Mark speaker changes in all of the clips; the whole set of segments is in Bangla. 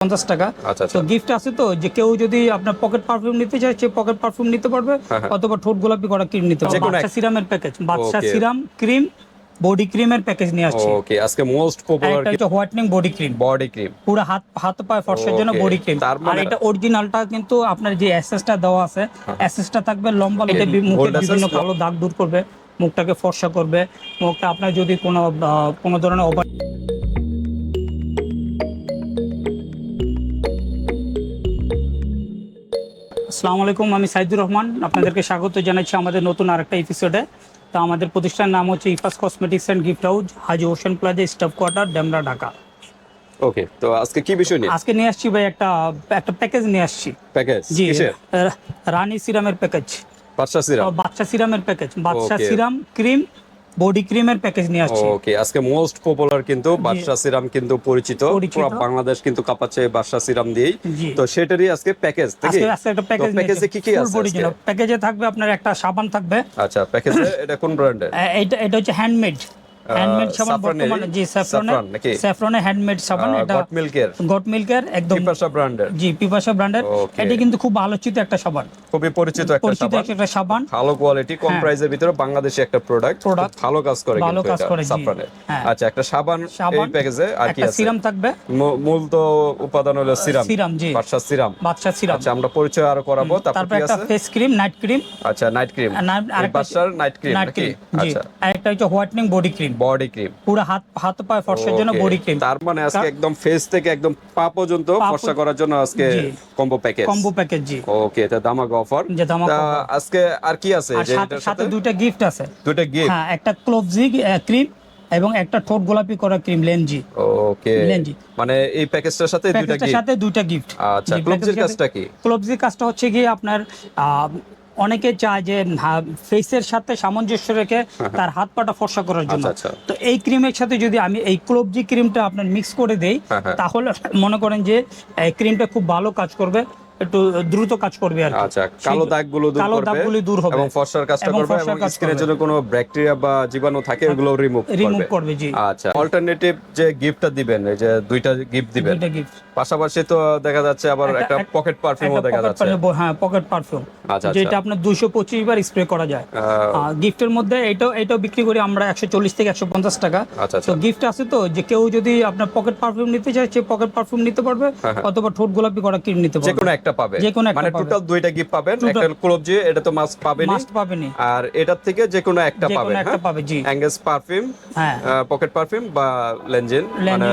Speaker 1: পঞ্চাশ টাকা।
Speaker 2: আচ্ছা, আচ্ছা।
Speaker 1: তো গিফট আছে তো যে কেউ যদি আপনার পকেট পারফিউম নিতে চায় সে পকেট পারফিউম নিতে পারবে
Speaker 2: হ্যাঁ, হ্যাঁ।
Speaker 1: অথবা ঠোঁট গোলাপি করা ক্রিম নিতে পারবে। বাচ্চা সিরামের প্যাকেজ বাচ্চা সিরাম ক্রিম বডি ক্রিমের প্যাকেজ নিয়ে আসছি।
Speaker 2: ওকে আজকে মোস্ট পপুলার
Speaker 1: হচ্ছে whitening body cream
Speaker 2: body cream
Speaker 1: পুরো হাত হাত পায়ে ফর্সের জন্য বডি ক্রিম আর
Speaker 2: মানে-
Speaker 1: এটা অরিজিনালটা কিন্তু আপনার যে এসএসটা দেওয়া আছে এসএসটা থাকবে লম্বা এটা মুখে বিভিন্ন কালো দাগ দূর করবে মুখটাকে ফর্সা করবে মুখটা আপনার যদি কোনো কোনো ধরনের আসসালামু আলাইকুম আমি সাইদুর রহমান। আপনাদেরকে স্বাগত জানাচ্ছি আমাদের নতুন আরেকটা এপিসোডে তো আমাদের প্রতিষ্ঠানের নাম হচ্ছে Ifas cosmetics and gift house Haji ocean plaza staff quarter Demra Dhaka.
Speaker 2: Okay তো আজকে কি বিষয় নিয়ে?
Speaker 1: আজকে নিয়ে আসছি ভাই একটা একটা প্যাকেজ নিয়ে আসছি।
Speaker 2: প্যাকেজ
Speaker 1: জি রানী সিরামের প্যাকেজ
Speaker 2: বাদশা সিরাপ
Speaker 1: বাচ্চা সিরামের প্যাকেজ বাচ্চা সিরাম ক্রিম বডি ক্রিমের প্যাকেজ নিয়ে আসছি।
Speaker 2: ওকে আজকে মোস্ট পপুলার কিন্তু বাদশা সিরাম কিন্তু পরিচিত। পুরো বাংলাদেশ কিন্তু কাপাচ্ছে বাদশা সিরাম দিয়েই। তো সেটারই আজকে প্যাকেজ থেকে
Speaker 1: আজকে আজকে একটা প্যাকেজ
Speaker 2: প্যাকেজে কি কি আছে বডি
Speaker 1: প্যাকেজে থাকবে আপনার একটা সাবান থাকবে।
Speaker 2: আচ্ছা প্যাকেজে এটা কোন ব্র্যান্ডের
Speaker 1: এটা এটা হচ্ছে হ্যান্ডমেড হ্যান্ডমেড সাবান বর্তমানে জি স্যাফরনের
Speaker 2: Saffron
Speaker 1: স্যাফরনের হ্যান্ডমেড সাবান এটা
Speaker 2: গট মিল্কের
Speaker 1: গট মিল্কের একদম
Speaker 2: পিপাসা ব্র্যান্ডের
Speaker 1: জি পিপাসা ব্র্যান্ডের. এটি কিন্তু খুব আলোচিত একটা সাবান।
Speaker 2: খুবই পরিচিত একটা
Speaker 1: পরিচিত
Speaker 2: সাবান।
Speaker 1: একটা সাবান।
Speaker 2: ভালো কোয়ালিটি কম
Speaker 1: হ্যাঁ।
Speaker 2: প্রাইসের ভিতরে বাংলাদেশি একটা প্রোডাক্ট। ভালো কাজ করে
Speaker 1: ভালো কাজ করে।
Speaker 2: সাফরানের
Speaker 1: হ্যাঁ।
Speaker 2: আচ্ছা একটা সাবান এই প্যাকেজে আর কি আছে?
Speaker 1: সিরাম থাকবে।
Speaker 2: মূল তো উপাদান হলো সিরাম।
Speaker 1: সিরাম, জি।
Speaker 2: বাদশা সিরাম।
Speaker 1: বাচ্চা সিরাম।
Speaker 2: আচ্ছা আমরা পরিচয় আরও করাবো। তারপর
Speaker 1: একটা ফেস ক্রিম নাইট ক্রিম
Speaker 2: আচ্ছা নাইট ক্রিম বাদশার নাইট ক্রিম
Speaker 1: নাইট ক্রিম
Speaker 2: আচ্ছা।
Speaker 1: আর একটা হচ্ছে whitening body cream
Speaker 2: body cream
Speaker 1: পুরো হাত হাত ফর্সের জন্য বডি ক্রিম
Speaker 2: তার মানে আজকে একদম ফেস থেকে একদম পা পর্যন্ত ফর্সা করার জন্য আজকে কম্বো প্যাকেজ
Speaker 1: কম্বো প্যাকেজ জি।
Speaker 2: ওকে দামাক অফার আজকে আর কি আছে?
Speaker 1: সাথে দুইটা গিফট আছে।
Speaker 2: দুটো গিফট
Speaker 1: হ্যাঁ একটা ক্লোভজি ক্রিম এবং একটা ঠোঁট গোলাপি করা ক্রিম লেনজি
Speaker 2: ওকে
Speaker 1: লেনজি।
Speaker 2: মানে এই প্যাকেজটার সাথে
Speaker 1: প্যাকেজটার
Speaker 2: গিফট
Speaker 1: সাথে দুইটা গিফট
Speaker 2: আচ্ছা ক্লোবজির কাজটা কি?
Speaker 1: ক্লোভজির কাজটা হচ্ছে গিয়ে আপনার অনেকে চায় যে ফেসের সাথে সামঞ্জস্য রেখে তার হাত পাটা ফর্সা করার জন্য
Speaker 2: আচ্ছা, আচ্ছা।
Speaker 1: তো এই ক্রিমের সাথে যদি আমি এই ক্লোবজি ক্রিমটা আপনার মিক্স করে দেই
Speaker 2: হ্যাঁ, হ্যাঁ।
Speaker 1: তাহলে মনে করেন যে এই ক্রিমটা খুব ভালো কাজ করবে একটু দ্রুত কাজ করবে আর
Speaker 2: আচ্ছা কালো দাগগুলো দূর
Speaker 1: কালো দাগগুলো দূর হবে।
Speaker 2: এবং ফর্সার কাজটা করবে এবং স্কিনের জন্য কোনো ব্যাকটেরিয়া বা জীবাণু থাকে ওগুলো রিমুভ
Speaker 1: রিমুভ
Speaker 2: করবে।
Speaker 1: করবে জি।
Speaker 2: আচ্ছা অল্টারনেটিভ যে গিফটটা দিবেন এই যে দুইটা গিফট দিবেন
Speaker 1: দুইটা গিফট
Speaker 2: পাশাপাশি তো দেখা যাচ্ছে আবার
Speaker 1: একটা-
Speaker 2: পকেট পারফিউমও দেখা যাচ্ছে।
Speaker 1: হ্যাঁ পকেট পারফিউম
Speaker 2: আচ্ছা,
Speaker 1: যেটা
Speaker 2: আচ্ছা।
Speaker 1: আপনার দুইশো পঁচিশ বার স্প্রে করা যায়। গিফটের মধ্যে এটাও এটাও বিক্রি করি আমরা একশো চল্লিশ থেকে একশো পঞ্চাশ টাকা।
Speaker 2: আচ্ছা
Speaker 1: তো গিফট আছে তো যে কেউ যদি আপনার পকেট পারফিউম নিতে চায় সে পকেট পারফিউম নিতে পারবে
Speaker 2: হ্যাঁ, হ্যাঁ।
Speaker 1: অথবা ঠোঁট গোলাপি করা ক্রিম নিতে পারবে। যে কোনো একটা
Speaker 2: মানে
Speaker 1: পাবে।
Speaker 2: টোটাল দুইটা গিফট পাবেন। একটা ক্লোব যে এটা তো মাস্ট
Speaker 1: মাস্ট পাবেনি
Speaker 2: আর এটার থেকে যে কোনো একটা পাবেন
Speaker 1: একটা
Speaker 2: হ্যাঁ?
Speaker 1: পাবে জি।
Speaker 2: অ্যাঙ্গেস পারফিউম
Speaker 1: হ্যাঁ।
Speaker 2: পকেট পারফিউম বা লেনজেন মানে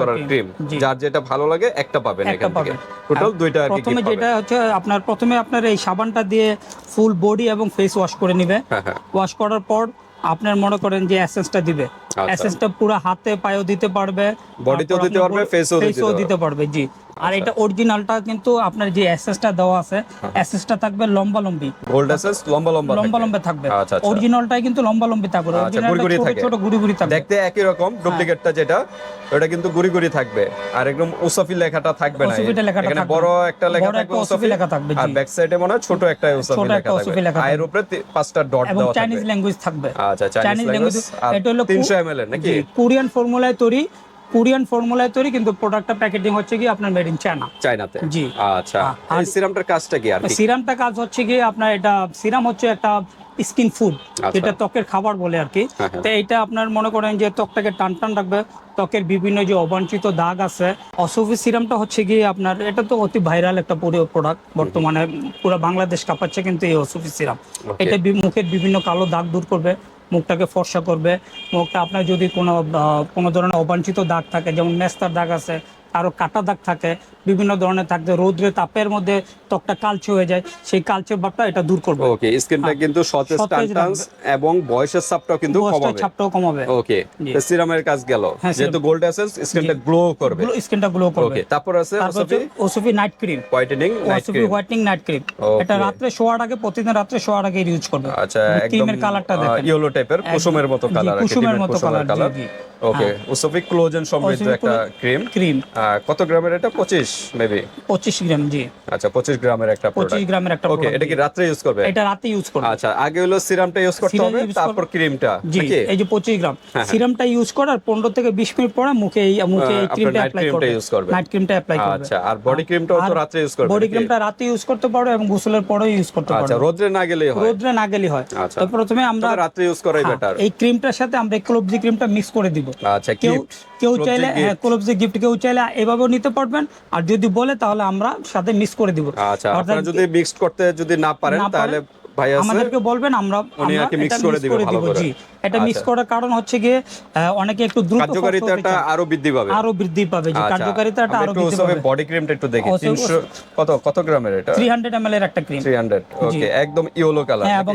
Speaker 1: করার
Speaker 2: ক্রিম যার যেটা ভালো লাগে একটা পাবেন
Speaker 1: একটা
Speaker 2: এখান থেকে। টোটাল দুইটা আর কি
Speaker 1: প্রথমে যেটা হচ্ছে আপনার প্রথমে আপনার এই সাবানটা দিয়ে ফুল বডি এবং ফেস ওয়াশ করে নিবে।
Speaker 2: হ্যাঁ হ্যাঁ।
Speaker 1: ওয়াশ করার পর আপনার মনে করেন যে এসেন্সটা দিবে।
Speaker 2: আচ্ছা।
Speaker 1: এসেন্সটা পুরো হাতে পায়েও দিতে পারবে তারপর
Speaker 2: দিতে পারবে,
Speaker 1: পুরো
Speaker 2: face-এও দিতে পারবে।
Speaker 1: জি। আর এটা অরিজিনালটা কিন্তু আপনার যে এসেন্সটা দেওয়া আছে
Speaker 2: হ্যাঁ।
Speaker 1: এসেন্সটা থাকবে লম্বা লম্বি।
Speaker 2: গোল্ড এসেন্স লম্বা লম্বা
Speaker 1: লম্বা
Speaker 2: থাকবে।
Speaker 1: লম্বা থাকবে।
Speaker 2: আচ্ছা আচ্ছা।
Speaker 1: অরিজিনালটাই কিন্তু লম্বা লম্বি থাকবে।
Speaker 2: আচ্ছা,
Speaker 1: অরিজিনালটা ছোট ছোট গুড়ি গুড়ি থাকবে।
Speaker 2: দেখতে একই রকম ডুপ্লিকেটটা যেটা ওটা কিন্তু গুড়ি গুড়ি থাকবে। আর একদম ওসাফি লেখাটা থাকবে না। এখানে বড় একটা লেখা থাকবে
Speaker 1: ওসাফি লেখা থাকবে,
Speaker 2: আর ব্যাক সাইডে মনে হয় ছোট একটা ওসাফি লেখা থাকবে। আয়ের উপরে পাঁচটা ডট
Speaker 1: এবং
Speaker 2: দেওয়া
Speaker 1: চাইনিজ ল্যাঙ্গুয়েজ থাকবে।
Speaker 2: আচ্ছা চাইনিজ ল্যাঙ্গুয়েজ
Speaker 1: এটা হলো
Speaker 2: 300 এর নাকি?
Speaker 1: কোরিয়ান ফর্মুলায় তৈরি কোরিয়ান ফর্মুলায় তৈরি কিন্তু প্রোডাক্টটা প্যাকেজিং হচ্ছে কি আপনার মেড ইন চায়না
Speaker 2: চায়নাতে?
Speaker 1: জি।
Speaker 2: আচ্ছা।
Speaker 1: আর-
Speaker 2: সিরামটার কাজটা কি আর
Speaker 1: সিরামটা কাজ হচ্ছে কি আপনার এটা সিরাম হচ্ছে একটা স্কিন ফুড
Speaker 2: আচ্ছা।
Speaker 1: যেটা ত্বকের খাবার বলে আর কি।
Speaker 2: হ্যাঁ, হ্যাঁ।
Speaker 1: তো এটা আপনার মনে করেন যে ত্বকটাকে টান টান রাখবে ত্বকের বিভিন্ন যে অবাঞ্ছিত দাগ আছে অসুফি সিরামটা হচ্ছে গিয়ে আপনার এটা তো অতি ভাইরাল একটা পুরো প্রোডাক্ট বর্তমানে পুরো বাংলাদেশ কাঁপাচ্ছে কিন্তু এই অসুফি সিরাম এটা মুখের বিভিন্ন কালো দাগ দূর করবে মুখটাকে ফর্সা করবে। মুখটা আপনার যদি কোনো কোনো ধরনের অবাঞ্ছিত দাগ থাকে, যেমন মেস্তার দাগ আছে আরও কাটা দাগ থাকে বিভিন্ন ধরনের থাকতে রৌদ্রে তাপের মধ্যে ত্বকটা কালচে হয়ে যায় সেই কালচে ভাবটা এটা দূর করবে।
Speaker 2: ওকে স্কিনটা কিন্তু সতেজ
Speaker 1: হ্যাঁ।
Speaker 2: টানটান্স এবং বয়সের চাপটাও কিন্তু কমাবে।
Speaker 1: ছাপটাও কমাবে।
Speaker 2: ওকে। সিরামের কাজ গেল।
Speaker 1: হ্যাঁ,
Speaker 2: যেহেতু গোল্ড এসেন্স স্কিনটা গ্লো করবে।
Speaker 1: স্কিনটা গ্লো করবে।
Speaker 2: ওকে তারপর আছে
Speaker 1: হচ্ছে ওসুফি নাইট ক্রিম
Speaker 2: হোয়াইটেনিং নাইট
Speaker 1: ওসুফি
Speaker 2: ক্রিম
Speaker 1: হোয়াইটনিং নাইট ক্রিম এটা রাত্রে শোয়ার আগে প্রতিদিন রাত্রে শোয়ার আগে ইউজ করবে।
Speaker 2: আচ্ছা একদম
Speaker 1: ক্রিমের কালারটা দেখেন।
Speaker 2: ইয়েলো টাইপের কুসুমের মতো কালার
Speaker 1: কুসুমের মতো কালার
Speaker 2: ওকে ওসফিক ক্লোজেন সমৃদ্ধ একটা ক্রিম
Speaker 1: ক্রিম
Speaker 2: কত গ্রামের এটা? পঁচিশ মেবি
Speaker 1: পঁচিশ গ্রাম জি।
Speaker 2: আচ্ছা পঁচিশ গ্রামের একটা
Speaker 1: পঁচিশ
Speaker 2: প্রোডাক্ট
Speaker 1: গ্রামের একটা
Speaker 2: ওকে এটা কি
Speaker 1: জি।
Speaker 2: রাত্রে ইউজ করবে?
Speaker 1: এটা রাতে ইউজ করবে।
Speaker 2: আচ্ছা আগে হলো সিরামটা ইউজ করতে হবে তারপর ক্রিমটা নাকি?
Speaker 1: এই যে পঁচিশ গ্রাম। সিরামটা ইউজ করার পনেরো থেকে বিশ মিনিট পরে মুখে এই মুখে এই ক্রিমটা অ্যাপ্লাই করবে। নাইট ক্রিমটা অ্যাপ্লাই করবে।
Speaker 2: আচ্ছা আর বডি ক্রিমটাও তো রাত্রে ইউজ করবে
Speaker 1: বডি ক্রিমটা রাতে ইউজ করতে পারো এবং গোসলের পরেও ইউজ করতে
Speaker 2: আচ্ছা রোদ্রে না গেলেই হয়।
Speaker 1: রোদ্রে না গেলে হয়।
Speaker 2: আচ্ছা।
Speaker 1: তো প্রথমে আমরা
Speaker 2: রাত্রে ইউজ করাই
Speaker 1: হ্যাঁ,
Speaker 2: বেটার
Speaker 1: এই ক্রিমটার সাথে আমরা ক্লোবজি ক্রিমটা মিক্স করে দিব।
Speaker 2: আচ্ছা
Speaker 1: কেউ কেউ চাইলে। হ্যাঁ ক্লোবজি গিফট কেউ চাইলে এভাবেও নিতে পারবেন। আর যদি বলে তাহলে আমরা সাথে মিক্স করে দিব।
Speaker 2: আচ্ছা আপনারা যদি মিক্সড করতে যদি না পারেন, তাহলে ভাই আছে?
Speaker 1: আমাদেরকে বলবেন আমরা
Speaker 2: উনি আর mix করে দিবে ভালো করে।
Speaker 1: জি। এটা মিক্স
Speaker 2: আচ্ছা।
Speaker 1: করার কারণ হচ্ছে গিয়ে অনেকে একটু দ্রুত
Speaker 2: কার্যকারিতাটা আরও বৃদ্ধি পাবে।
Speaker 1: আরও বৃদ্ধি পাবে জি।
Speaker 2: আচ্ছা,
Speaker 1: কার্যকারিতাটা
Speaker 2: আরও
Speaker 1: বৃদ্ধি পাবে।
Speaker 2: বডি ক্রিমটা একটু দেখি। 300 কত কত গ্রামের এটা?
Speaker 1: 300 ml এর একটা ক্রিম
Speaker 2: 300 ওকে একদম ইয়েলো কালার
Speaker 1: হ্যাঁ এবং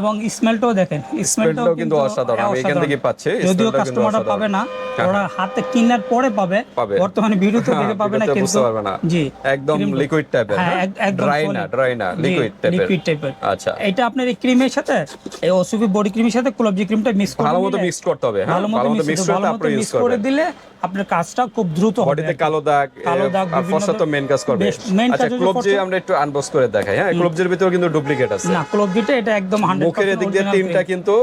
Speaker 1: এবং স্মেলটাও দেখেন। স্মেলটাও
Speaker 2: কিন্তু অসাধারণ। আমি এখান থেকে পাচ্ছি
Speaker 1: যদিও কাস্টমাররা পাবে না
Speaker 2: হ্যাঁ,
Speaker 1: ওরা হাতে কিনার পরে পাবে। বর্তমানে ভিডিওতে
Speaker 2: হ্যাঁ,
Speaker 1: দেখে পাবে না কিন্তু
Speaker 2: না।
Speaker 1: জি।
Speaker 2: একদম লিকুইড টাইপের
Speaker 1: হ্যাঁ একদম
Speaker 2: ড্রাই না ড্রাই না লিকুইড টাইপের
Speaker 1: লিকুইড টাইপের
Speaker 2: আচ্ছা।
Speaker 1: এটা আপনার এই ক্রিমের সাথে এই ওসুবি বডি ক্রিমের সাথে ক্লোবজি ক্রিমটা মিক্স করে
Speaker 2: ভালো মতো মিক্স করতে হবে হ্যাঁ?
Speaker 1: ভালো মতো মিক্স
Speaker 2: করে তারপরে ইউজ
Speaker 1: করে দিলে আপনার কাজটা খুব দ্রুত হবে।
Speaker 2: বডিতে কালো দাগ
Speaker 1: কালো দাগ,
Speaker 2: আর ফর্সা তো মেন কাজ করবে। আচ্ছা ক্লোবজি আমরা একটু আনবক্স করে দেখাই হ্যাঁ? ক্লোবজির ভিতরে কিন্তু ডুপ্লিকেট আছে।
Speaker 1: না ক্লোবজিটা এটা একদম 100%
Speaker 2: মুখের এদিক দিয়ে তিনটা কিন্তু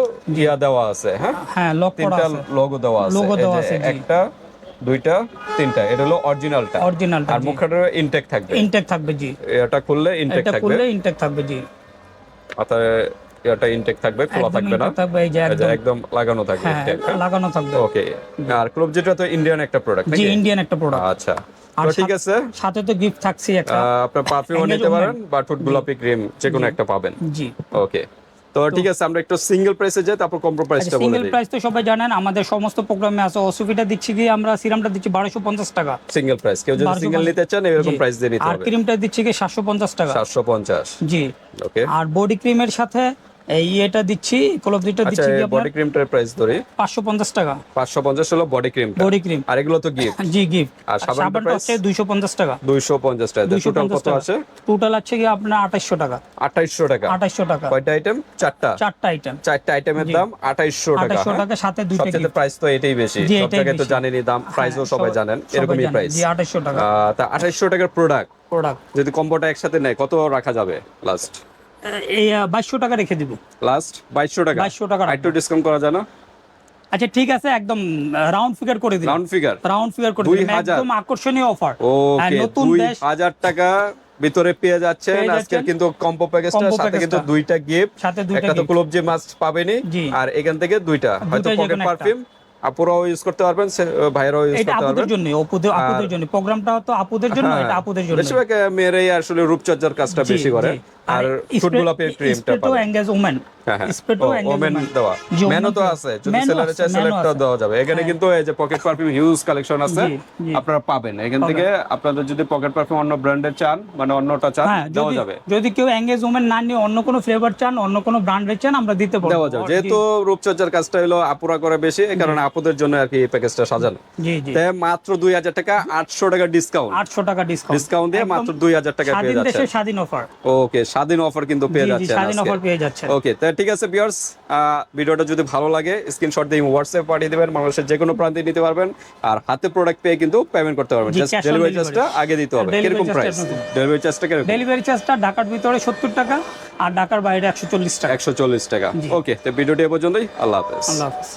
Speaker 2: ইয়া দেওয়া আছে হ্যাঁ?
Speaker 1: হ্যাঁ লক করা
Speaker 2: তিনটা
Speaker 1: আছে।
Speaker 2: লোগো দেওয়া আছে। এই
Speaker 1: দেওয়া আছে,
Speaker 2: একটা দুইটা তিনটা এটা হলো অরিজিনালটা
Speaker 1: অরিজিনালটা
Speaker 2: আর মুখটা ইনটেক থাকবে।
Speaker 1: ইনটেক থাকবে জি।
Speaker 2: এটা খুললে ইনটেক থাকবে।
Speaker 1: এটা করলে ইনটেক থাকবে জি।
Speaker 2: অর্থাৎ এটা ইনটেক থাকবে খোলা থাকবে না।
Speaker 1: থাকবে এই যে একদম
Speaker 2: লাগানো থাকবে
Speaker 1: হ্যাঁ
Speaker 2: হ্যাঁ?
Speaker 1: লাগানো থাকবে।
Speaker 2: ওকে আর ক্লোব যেটা তো ইন্ডিয়ান একটা প্রোডাক্ট
Speaker 1: জি ইন্ডিয়ান একটা প্রোডাক্ট
Speaker 2: আচ্ছা।
Speaker 1: আর
Speaker 2: ঠিক আছে।
Speaker 1: সাথে তো গিফট থাকছে একটা।
Speaker 2: আপনার
Speaker 1: পারফিউম
Speaker 2: নিতে পারেন। বা ঠোঁট গোলাপি ক্রিম যে কোনো একটা পাবেন।
Speaker 1: জি।
Speaker 2: ওকে তো ঠিক আছে আমরা একটু সিঙ্গেল প্রাইসে যাই তারপর কম্প্রো প্রাইসটা
Speaker 1: সিঙ্গেল প্রাইস তো সবাই জানেন আমাদের সমস্ত প্রোগ্রামে আছে অসুবিধা দিচ্ছি কি আমরা সিরামটা দিচ্ছি বারোশো পঞ্চাশ টাকা।
Speaker 2: সিঙ্গেল প্রাইস কেউ যদি সিঙ্গেল নিতে চান এরকম প্রাইস দিয়ে নিতে
Speaker 1: আর ক্রিমটা দিচ্ছি কি সাতশো পঞ্চাশ টাকা।
Speaker 2: সাতশো পঞ্চাশ।
Speaker 1: জি।
Speaker 2: ওকে
Speaker 1: আর বডি ক্রিমের সাথে এই এটা দিচ্ছি কলবদিটা
Speaker 2: আচ্ছা
Speaker 1: দিচ্ছি আপনার
Speaker 2: বডি ক্রিমটার প্রাইস ধরি।
Speaker 1: পাঁচশো পঞ্চাশ টাকা।
Speaker 2: পাঁচশো পঞ্চাশ হলো বডি ক্রিম
Speaker 1: বডি ক্রিম
Speaker 2: আর এগুলো তো গিফট
Speaker 1: জি গিফট
Speaker 2: আর
Speaker 1: সাবানটা? হচ্ছে দুইশো পঞ্চাশ টাকা।
Speaker 2: দুইশো পঞ্চাশ টাকা।
Speaker 1: দুইশো
Speaker 2: টোটাল কত আছে?
Speaker 1: টোটাল আছে গিয়ে আপনার আঠাইশশো টাকা।
Speaker 2: আঠাইশশো টাকা।
Speaker 1: আঠাইশশো টাকা।
Speaker 2: কয়টা আইটেম চারটা।
Speaker 1: চারটা আইটেম
Speaker 2: চারটা আইটেমের দাম আঠাইশশো টাকা
Speaker 1: আঠাইশশো
Speaker 2: হ্যাঁ?
Speaker 1: টাকা সাথে দুইটা gift।
Speaker 2: প্রাইস তো এটাই বেশি। সব জায়গায় তো জানেনই দাম প্রাইসও
Speaker 1: হ্যাঁ,
Speaker 2: সবাই জানেন এরকমই। প্রাইস
Speaker 1: জি আঠাইশশো টাকা।
Speaker 2: তা আঠাইশশো টাকার প্রোডাক্ট
Speaker 1: প্রোডাক্ট
Speaker 2: যদি কম্বোটা একসাথে নেয় কত রাখা যাবে লাস্ট
Speaker 1: এই বাইশশো টাকা রেখে দিব।
Speaker 2: লাস্ট বাইশশো টাকা?
Speaker 1: 2200 টাকা
Speaker 2: একটু ডিসকাউন্ট করা যায় না?
Speaker 1: আচ্ছা ঠিক আছে একদম রাউন্ড ফিগার করে দিন
Speaker 2: রাউন্ড ফিগার
Speaker 1: রাউন্ড ফিগার করে দিন একদম আকর্ষণীয় অফার নতুন দেশ
Speaker 2: হাজার টাকা ভিতরে পেয়ে যাচ্ছেন।
Speaker 1: পেয়ে
Speaker 2: আজকে কিন্তু কম্পো প্যাকেজটা সাথে কিন্তু দুইটা গিফট
Speaker 1: সাথে দুইটা
Speaker 2: একটা তো। ক্লোব যে মাস্ট পাবেনই। আর এখান থেকে দুইটা। হয়তো পকেট পারফিউম আপুরাও ইউজ করতে পারবেন ভাইরাও ইউজ করতে পারবেন।
Speaker 1: জন্য আপুদের আপুদের জন্য প্রোগ্রামটা তো আপুদের জন্য
Speaker 2: হ্যাঁ,
Speaker 1: এটা আপুদের জন্য
Speaker 2: বেশিরভাগ মেয়েরাই আসলে রূপচর্চার কাজটা বেশি করে। আর
Speaker 1: ফুটবল
Speaker 2: ফুট গোলাপের ক্রিমটা
Speaker 1: স্প্রেটো
Speaker 2: পাবেন
Speaker 1: এঙ্গেজ ওমেন। স্প্রেটো
Speaker 2: ও,
Speaker 1: এঙ্গেজ
Speaker 2: ওমেন
Speaker 1: ওমেন
Speaker 2: দেওয়া
Speaker 1: জি,
Speaker 2: ম্যানও
Speaker 1: ওমেন
Speaker 2: তো
Speaker 1: তো-
Speaker 2: আছে যদি সেলারে চাই
Speaker 1: ম্যানও
Speaker 2: সেলেক্টটাও
Speaker 1: আছে।
Speaker 2: দেওয়া যাবে। এখানে কিন্তু এই যে পকেট পারফিউম হিউজ কালেকশন আছে
Speaker 1: জি, জি।
Speaker 2: আপনারা পাবেন। এখান থেকে আপনাদের যদি পকেট পারফিউম অন্য ব্র্যান্ডের চান মানে অন্যটা চান
Speaker 1: হ্যাঁ
Speaker 2: দেওয়া যাবে।
Speaker 1: যদি কেউ এঙ্গেজ ওমেন না নিয়ে অন্য কোনো ফ্লেভার চান অন্য কোনো ব্র্যান্ডের চান আমরা দিতে পারব।
Speaker 2: দেওয়া যাবে। যেহেতু রূপচর্চার কাজটা হলো আপুরা করে বেশি এই কারণে আপুদের জন্য আর কি এই প্যাকেজটা সাজানো। তাই মাত্র দুই হাজার টাকা আটশো টাকা ডিসকাউন্ট
Speaker 1: আটশো টাকা ডিসকাউন্ট
Speaker 2: ডিসকাউন্ট দিয়ে মাত্র দুই হাজার টাকা পেয়ে
Speaker 1: স্বাধীন দেশে স্বাধীন অফার
Speaker 2: ওকে স্বাধীন অফার কিন্তু পেয়ে
Speaker 1: জি স্বাধীন অফার পেয়ে
Speaker 2: ওকে ঠিক আছে বিয়ার্স ভিডিওটা যদি ভালো লাগে স্ক্রিনশট দিয়ে হোয়াটসঅ্যাপ পাঠিয়ে দেবেন মানুষের যে কোনো প্রান্তে নিতে পারবেন আর হাতে প্রোডাক্ট পেয়ে কিন্তু পেমেন্ট করতে পারবেন। Just delivery. চার্জটা আগে দিতে হবে। কীরকম প্রাইস ডেলিভারি চার্জটা কীরকম?
Speaker 1: ডেলিভারি চার্জটা ঢাকার ভিতরে সত্তর টাকা আর ঢাকার বাইরে একশো চল্লিশ টাকা।
Speaker 2: একশো চল্লিশ টাকা। ওকে তো ভিডিওটি এ পর্যন্তই। আল্লাহ হাফেজ।
Speaker 1: আল্লাহ হাফিজ।